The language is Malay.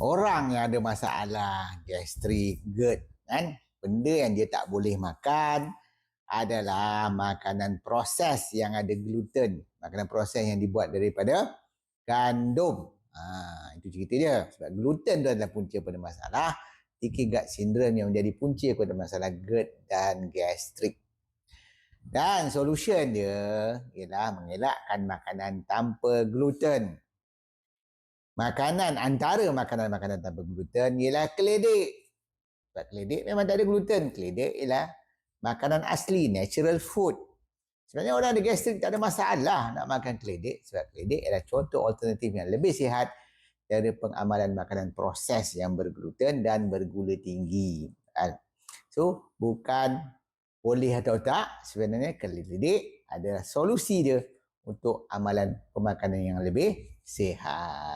orang yang ada masalah gastrik, GERD kan, benda yang dia tak boleh makan adalah makanan proses yang ada gluten. Makanan proses yang dibuat daripada gandum. Ha, itu cerita dia. Sebab gluten tu adalah punca pada masalah leaky gut syndrome yang menjadi punca pada masalah GERD dan gastrik. Dan solution dia ialah mengelakkan makanan tanpa gluten. Makanan antara makanan-makanan tanpa gluten ialah keledek. Sebab keledek memang tak ada gluten. Keledek ialah makanan asli, natural food. Sebenarnya orang ada gastrik tak ada masalah nak makan keledek. Sebab keledek ialah contoh alternatif yang lebih sihat dari pengamalan makanan proses yang bergluten dan bergula tinggi. Kan? So, bukan boleh atau tak, sebenarnya keledek adalah solusi dia untuk amalan pemakanan yang lebih sihat.